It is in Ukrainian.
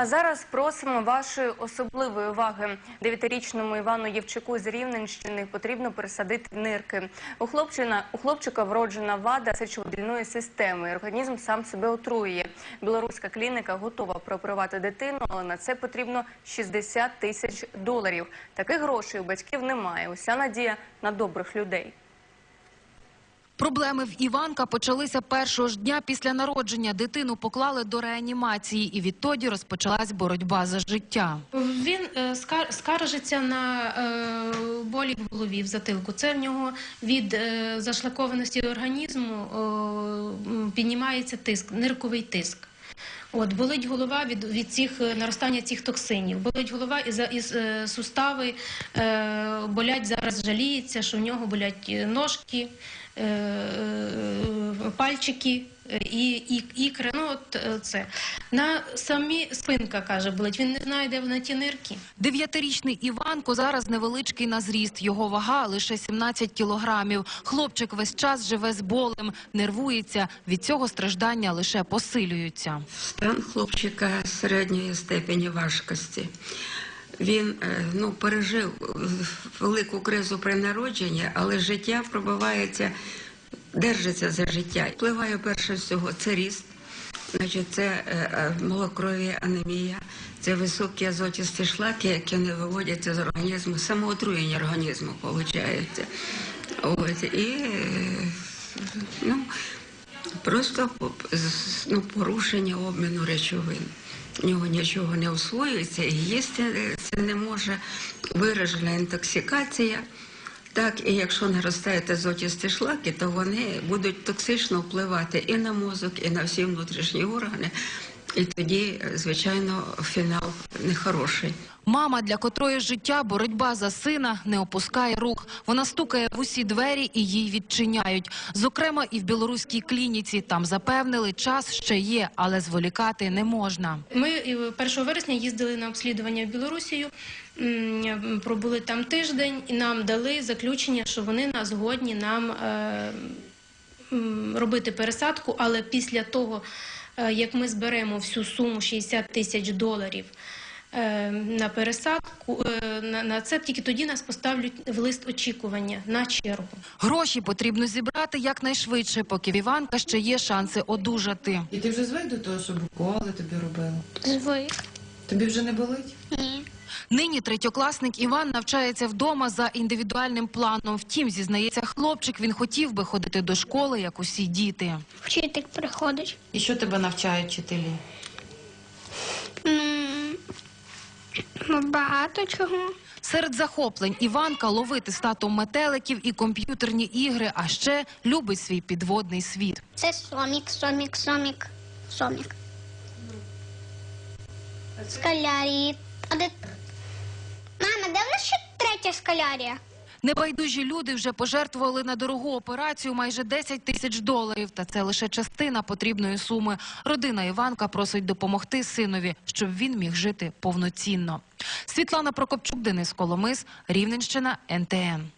А зараз просимо вашої особливої уваги. Дев'ятирічному Івану Євчику з Рівненщини потрібно пересадити нирки. У хлопчина у хлопчика вроджена вада сечовидільної системи. Організм сам себе отруює. Білоруська клініка готова прооперувати дитину, але на це потрібно 60 тисяч доларів. Таких грошей у батьків немає. Уся надія на добрих людей. Проблеми в Іванка почалися першого ж дня після народження. Дитину поклали до реанімації, і відтоді розпочалась боротьба за життя. Він е, скар- скаржиться на е, болі в голові, в затилку. Це в нього від е, зашлакованості організму піднімається тиск, нирковий тиск. От болить голова від, від цих наростання цих токсинів. Болить голова і, за, і е, сустави е, болять зараз. Жаліється, що в нього болять ножки, пальчики. е, І, і ікри, ну от е, це на самі спинка каже, болить. Він не знає, де вона ті нирки. Дев'ятирічний Іванко зараз невеличкий на зріст. Його вага лише 17 кілограмів. Хлопчик весь час живе з болем, нервується. Від цього страждання лише посилюються. Стан хлопчика середньої степені важкості. Він е, ну, пережив велику кризу при народженні, але життя пробивається, держиться за життя. Впливає перше всього це ріст, значить, це е, е, малокрові анемія, це високі азотісті шлаки, які не виводяться з організму, самоотруєння організму виходить. От, і ну, Просто ну, порушення обміну речовин. В нього нічого не освоюється і їсти це не може виражена інтоксикація. Так, і якщо наростають азотісті шлаки, то вони будуть токсично впливати і на мозок, і на всі внутрішні органи. І тоді, е, звичайно, фінал нехороший. Мама, для котрої життя боротьба за сина не опускає рук. Вона стукає в усі двері і їй відчиняють. Зокрема, і в білоруській клініці там запевнили, час ще є, але зволікати не можна. Ми е, 1 вересня їздили на обслідування в Білорусію, пробули там тиждень і нам дали заключення, що вони нас згодні нам е, робити пересадку, але після того, е, як ми зберемо всю суму 60 тисяч доларів. е, На пересадку е, на, це тільки тоді нас поставлять в лист очікування на чергу. Гроші потрібно зібрати якнайшвидше, поки в Іванка ще є шанси одужати. І ти вже звик до того, щоб уколи тобі робили? Звик. Тобі вже не болить? Ні. Нині третьокласник Іван навчається вдома за індивідуальним планом. Втім, зізнається хлопчик, він хотів би ходити до школи, як усі діти. Вчитель приходить. І що тебе навчають вчителі? Ну, багато чого. Серед захоплень Іванка ловити статом метеликів і комп'ютерні ігри, а ще любить свій підводний світ. Це сомік, сомік, сомік, сомік. Скалярії. А де. Мама, де в нас ще третя скалярія? Небайдужі люди вже пожертвували на дорогу операцію майже 10 тисяч доларів. Та це лише частина потрібної суми. Родина Іванка просить допомогти синові, щоб він міг жити повноцінно. Світлана Прокопчук, Денис Коломис, Рівненщина, НТН.